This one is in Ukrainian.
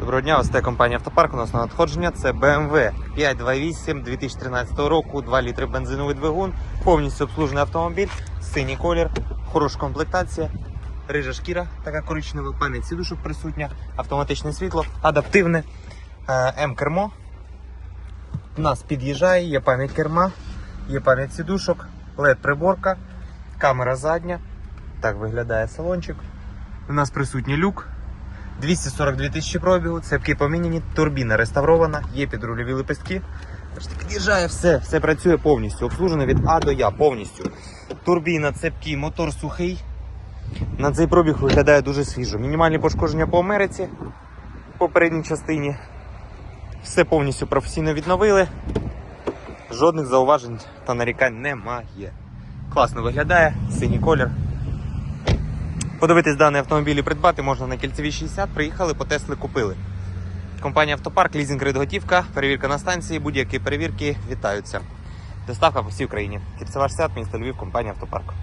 Доброго дня, ось це компанія Автопарк. У нас на надходження це BMW 528 2013 року, 2 літри бензиновий двигун, повністю обслужений автомобіль, синій колір, хороша комплектація, рижа шкіра, така коричнева, пам'ять сідушок присутня, автоматичне світло, адаптивне, е, М-кермо. У нас під'їжджає, є пам'ять керма, є пам'ять сідушок, LED-приборка, камера задня. Так виглядає салончик. У нас присутній люк. 242 тисячі пробігу, цепки поміняні, турбіна реставрована, є підрульові лепестки. Під'їжджає все, все працює повністю, обслужено від А до Я повністю. Турбіна, цепки, мотор сухий. На цей пробіг виглядає дуже свіжо. Мінімальні пошкодження по Америці в попередній частині. Все повністю професійно відновили. Жодних зауважень та нарікань немає. Класно виглядає, синій колір. Подивитись даний автомобіль і придбати можна на кільцевій 60. Приїхали, потесли, купили. Компанія Автопарк, лізинг кредит перевірка на станції, будь-які перевірки вітаються. Доставка по всій Україні. Кільцева 60, місто Львів, компанія Автопарк.